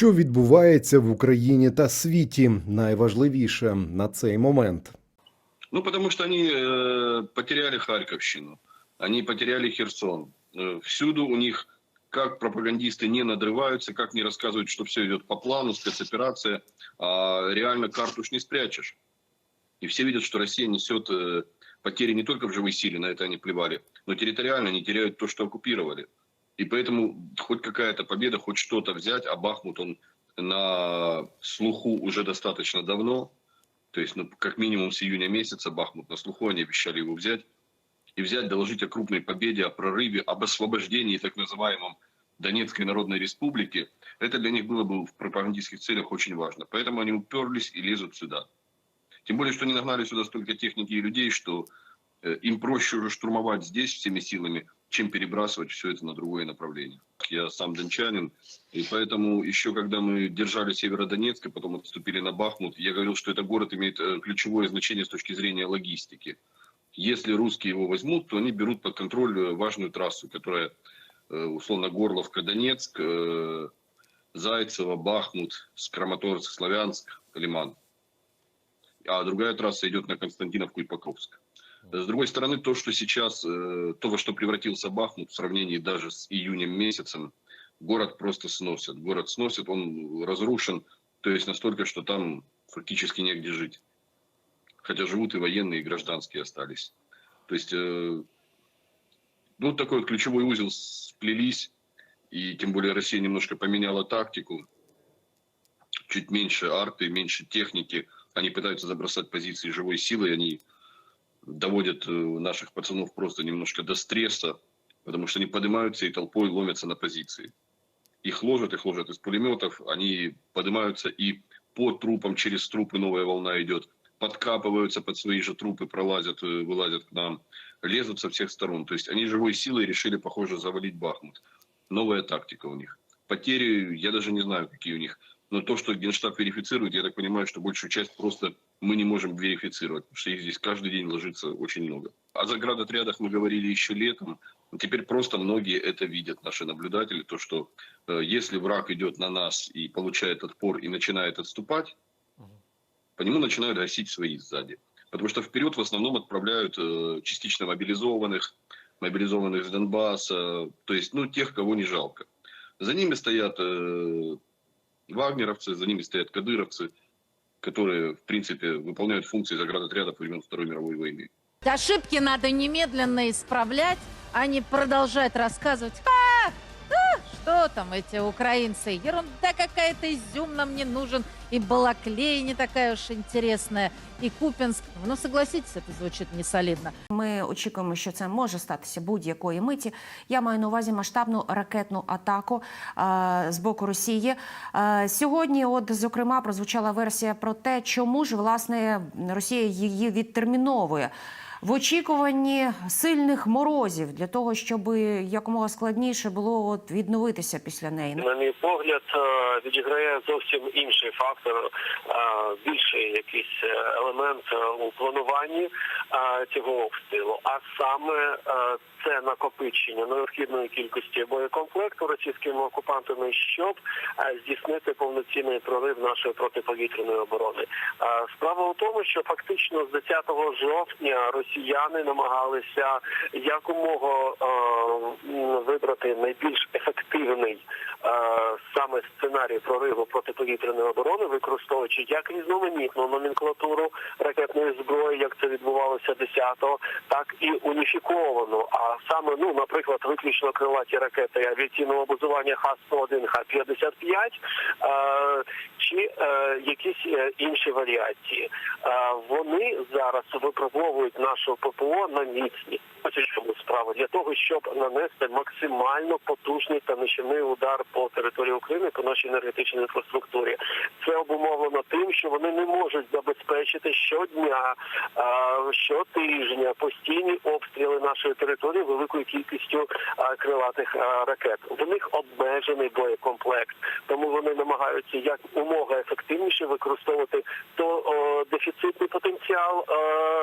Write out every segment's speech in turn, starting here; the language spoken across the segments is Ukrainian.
Що відбувається в Україні та світі, найважливіше на цей момент. Ну, потому что они э, потеряли Харьковщину, они потеряли Херсон. Э, всюду у них, как пропагандисты не надрываются, как не рассказывают, что все идет по плану, спецоперация, а реально карту уж не спрячешь. И все видят, что Россия несет э, потери не только в живой силе, на это они плевали, но территориально они теряют то, что оккупировали. И поэтому хоть какая-то победа, хоть что-то взять, а Бахмут, он на слуху уже достаточно давно, то есть, ну, как минимум с июня месяца Бахмут на слуху, они обещали его взять. И взять, доложить о крупной победе, о прорыве, об освобождении так называемом Донецкой Народной Республики. Это для них было бы в пропагандистских целях очень важно. Поэтому они уперлись и лезут сюда. Тем более, что они нагнали сюда столько техники и людей, что э, им проще уже штурмовать здесь всеми силами, чем перебрасывать все это на другое направление. Я сам дончанин, и поэтому еще когда мы держали Северодонецк, и потом отступили на Бахмут, я говорил, что этот город имеет э, ключевое значение с точки зрения логистики. Если русские его возьмут, то они берут под контроль э, важную трассу, которая, э, условно, Горловка, Донецк, Зайцево, Бахмут, Краматорск, Славянск, Лиман. А другая трасса идет на Константиновку и Покровск. С другой стороны, то, что сейчас, э, то, во что превратился Бахмут в сравнении даже с июнем месяцем, город просто сносит. Город сносит, он разрушен, то есть настолько, что там фактически негде жить. Хотя живут и военные, и гражданские остались. То есть, э, ну, такой вот ключевой узел сплелись, и тем более Россия немножко поменяла тактику. Чуть меньше арты, меньше техники. Они пытаются забросать позиции живой силой, они доводят э, наших пацанов просто немножко до стресса, потому что они поднимаются и толпой ломятся на позиции. Их ложат, их ложат из пулеметов, они поднимаются и по трупам, через трупы новая волна идет, подкапываются под свои же трупы, пролазят, э, вылазят к нам, лезут со всех сторон. То есть они живой силой решили, похоже, завалить Бахмут. Новая тактика у них. Потери, я даже не знаю, какие у них. Но то, что Генштаб верифицирует, я так понимаю, что большую часть просто мы не можем верифицировать, потому что их здесь каждый день ложится очень много. О заградотрядах мы говорили еще летом. Теперь просто многие это видят, наши наблюдатели, то, что э, если враг идет на нас и получает отпор и начинает отступать, по нему начинают гасить свои сзади. Потому что вперед в основном отправляют э, частично мобилизованных, мобилизованных с Донбасса, то есть, ну, тех, кого не жалко. За ними стоят э, вагнеровцы, за ними стоят кадыровцы, которые, в принципе, выполняют функции заградотрядов времен Второй мировой войны. Ошибки надо немедленно исправлять, а не продолжать рассказывать. А, а, что там эти украинцы? Ерунда какая-то, изюм нам не нужен. И Балаклея не такая уж интересная. И Купинск. Ну, согласитесь, это звучит не солидно. Ми очікуємо, що це може статися будь-якої миті. Я маю на увазі масштабну ракетну атаку е, з боку Росії. Е, сьогодні, от зокрема, прозвучала версія про те, чому ж власне Росія її відтерміновує. В очікуванні сильних морозів для того, щоб якомога складніше було от відновитися після неї. На мій погляд, е, відіграє зовсім інший фактор, е, більший якийсь е, елемент у плануванні цього обстрілу, а саме це накопичення необхідної кількості боєкомплекту російськими окупантами, щоб е, здійснити повноцінний прорив нашої протиповітряної оборони. Е, Справа у тому, що фактично з 10 жовтня росіяни намагалися якомога е, вибрати найбільш ефективний саме сценарій прориву протиповітряної оборони, використовуючи як різноманітну номенклатуру ракетної зброї, як це відбувалося 10-го, так і уніфіковану. Саме, ну, наприклад, виключно крилаті ракети авіаційного базування Х-101, Х-55, е, чи е, якісь е, інші варіації. Вони зараз випробовують нашу ППО на міцність. Чому справа для того, щоб нанести максимально потужний та нищівний удар по території України по нашій енергетичній інфраструктурі. Це обумовлено тим, що вони не можуть забезпечити щодня, щотижня постійні обстріли нашої території великою кількістю крилатих ракет. В них обмежений боєкомплект, тому вони намагаються як умога ефективніше використовувати то дефіцитний потенціал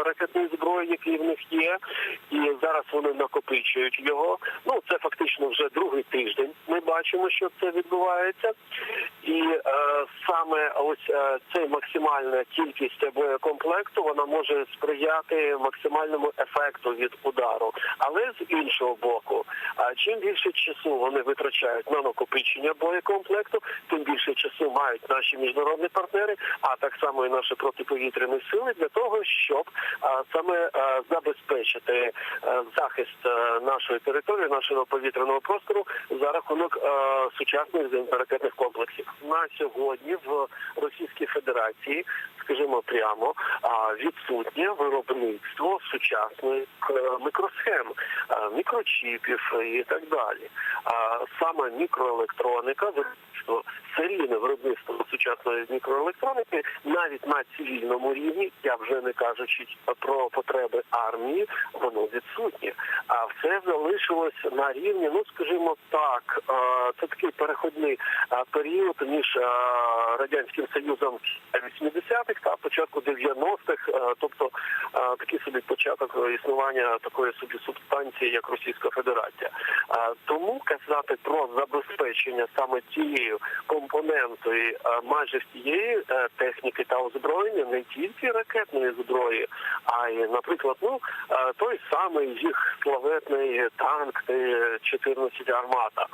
ракетної зброї, який в них є, і зараз вони накопичують його. Ну це фактично вже другий тиждень. Ми бачимо, що це відбувається, І е, саме ось е, цей максимальна кількість боєкомплекту вона може сприяти максимальному ефекту від удару. Але з іншого боку, а чим більше часу вони витрачають на накопичення боєкомплекту, тим більше часу мають наші міжнародні партнери, а так само і наші протиповітряні сили для того, щоб а, саме а, забезпечити е, захист е, нашої території, нашого повітряного простору за рахунок е, сучасних зенітно-ракетних комплексів. На сьогодні в Російській Федерації, скажімо прямо, відсутнє виробництво сучасних е, мікросхем, е, мікрочіпів і так далі. Саме мікроелектроніка, виробництво серійне виробництво сучасної мікроелектроніки навіть на цивільному рівні, я вже не кажучи про потреби армії, воно відсутнє. А все залишилось на рівні, ну скажімо так, е, це такий переходний період між радянським союзом 80-х та початку 90-х, е, тобто е, такий собі початок існування такої собі субстанції, як Російська Федерація. Е, Тому казати про забезпечення саме цією компонентою е, майже всієї е, техніки та озброєння, не тільки ракетної зброї, а й, наприклад, ну е, той самий їх славетний танк Т-14 армата.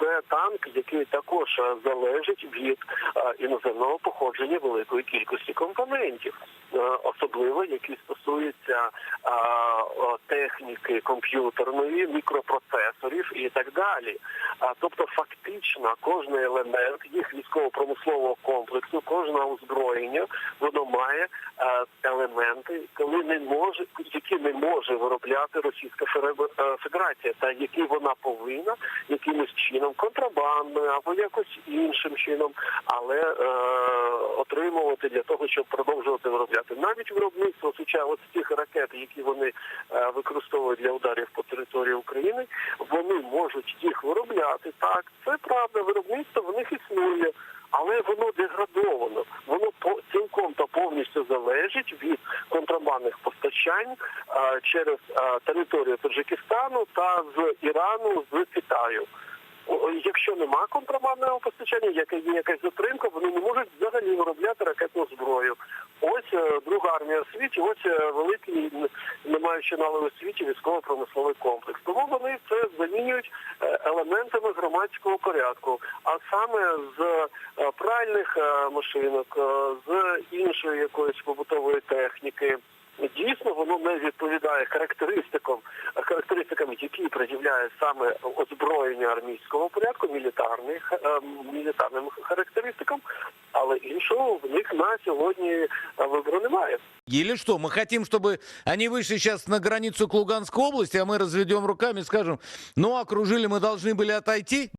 Це танк, який також залежить від іноземного походження великої кількості компонентів, особливо які стосуються техніки комп'ютерної, мікропроцесорів і так далі. Тобто, фактично, кожен елемент їх військово-промислового комплексу, кожне озброєння, воно має е, елементи, коли не може, які не може виробляти Російська е, Федерація, та які вона повинна якимось чином контрабандою або якось іншим чином, але е, отримувати для того, щоб продовжувати виробляти навіть виробництво суча от цих ракет, які вони е, використовують для ударів по території України, вони можуть їх виробляти. Так, це правда, виробництво в них існує. Але воно деградовано, воно цілком та повністю залежить від контрабандних постачань е, через е, територію Таджикистану та з Ірану з Китаю. Якщо нема контрабандного постачання, яка є якась затримка, вони не можуть взагалі виробляти ракетну зброю. Ось е, друга армія в світі, ось е, великий, не маючи в світі, військово-промисловий комплекс. Тому вони це замінюють е, елементами громадського порядку, а саме з пральних машинок, з іншої якоїсь побутової техніки Дійсно, воно не відповідає характеристикам, характеристикам, які пред'являє саме озброєння армійського порядку, мілітарних е, мілітарним характеристикам, але іншого в них на сьогодні е, вибору немає. Или что, мы хотим, чтобы они вышли сейчас на границу к Луганской области, а мы разведем руками и скажем, ну, окружили, мы должны были отойти?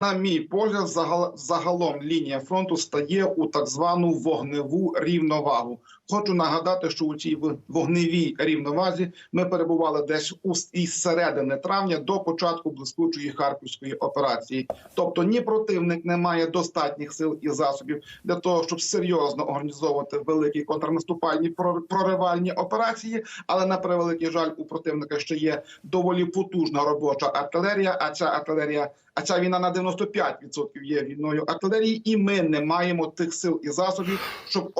На мій погляд, загал- загалом лінія фронту стає у так звану вогневу рівновагу. Хочу нагадати, що у цій вогневій рівновазі ми перебували десь із середини травня до початку блискучої харківської операції. Тобто ні противник не має достатніх сил і засобів для того, щоб серйозно організовувати великі контрнаступальні прор- проривальні операції. Але на превеликий жаль, у противника ще є доволі потужна робоча артилерія. А ця артилерія а ця війна на 95% є війною артилерії, і ми не маємо тих сил і засобів, щоб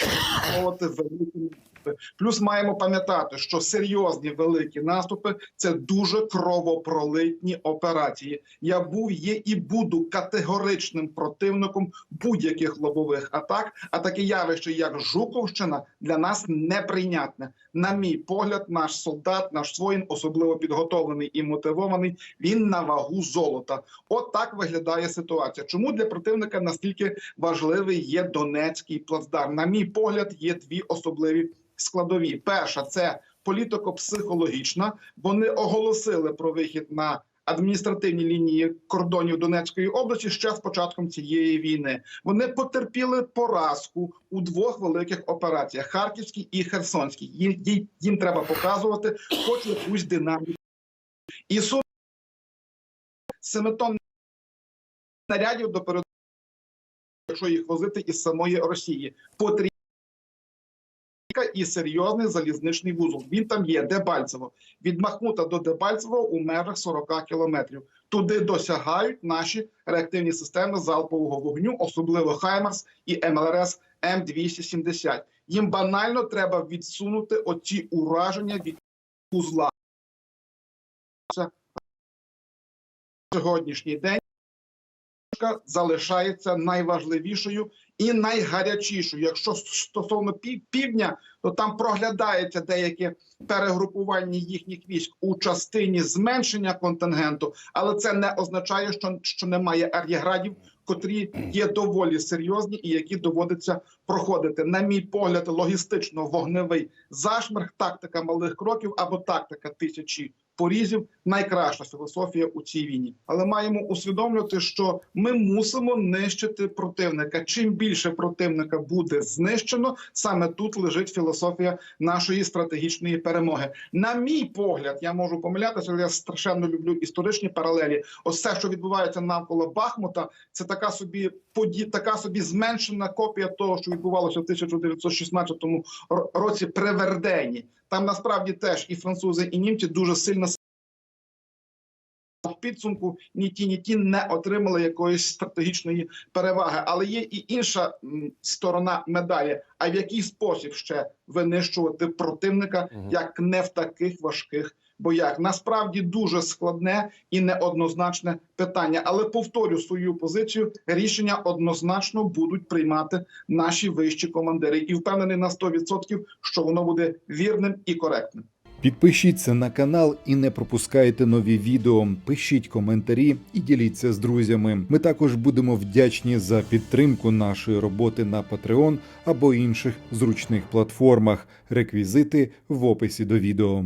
великі наступи. Плюс маємо пам'ятати, що серйозні великі наступи це дуже кровопролитні операції. Я був, є і буду категоричним противником будь-яких лобових атак. А таке явище, як Жуковщина, для нас неприйнятне. На мій погляд, наш солдат, наш воїн, особливо підготовлений і мотивований. Він на вагу золота. От так виглядає ситуація. Чому для противника настільки важливий є Донецький плацдарм? На мій погляд, є дві особливі складові. Перша це політико-психологічна. Вони оголосили про вихід на адміністративні лінії кордонів Донецької області ще з початком цієї війни. Вони потерпіли поразку у двох великих операціях: Харківській і Херсонській. Їм, їм, треба показувати хоч якусь динаміку. І сум семитон снарядів до передової, якщо їх возити із самої Росії, потрібна і серйозний залізничний вузол. Він там є, Дебальцево. Від Махмута до Дебальцево у межах 40 кілометрів. Туди досягають наші реактивні системи залпового вогню, особливо Хаймарс і МЛРС М270. Їм банально треба відсунути оці ураження від вузла. Сьогоднішній день залишається найважливішою і найгарячішою. Якщо стосовно пів- півдня, то там проглядається деяке перегрупування їхніх військ у частині зменшення контингенту, але це не означає, що, що немає ар'єградів, котрі є доволі серйозні і які доводиться проходити. На мій погляд, логістично вогневий зашмерг, тактика малих кроків або тактика тисячі порізів найкраща філософія у цій війні. Але маємо усвідомлювати, що ми мусимо нищити противника. Чим більше противника буде знищено, саме тут лежить філософія нашої стратегічної перемоги. На мій погляд, я можу помилятися, але я страшенно люблю історичні паралелі. Ось все, що відбувається навколо Бахмута, це така собі поді, така собі зменшена копія того, що відбувалося в 1916 ро- році при Вердені. Там насправді теж і французи, і німці дуже сильно в підсумку ні ті, ні ті не отримали якоїсь стратегічної переваги. Але є і інша сторона медалі. А в який спосіб ще винищувати противника, як не в таких важких боях? Насправді дуже складне і неоднозначне питання. Але повторю свою позицію: рішення однозначно будуть приймати наші вищі командири, і впевнений на 100%, що воно буде вірним і коректним. Підпишіться на канал і не пропускайте нові відео. Пишіть коментарі і діліться з друзями. Ми також будемо вдячні за підтримку нашої роботи на Patreon або інших зручних платформах. Реквізити в описі до відео.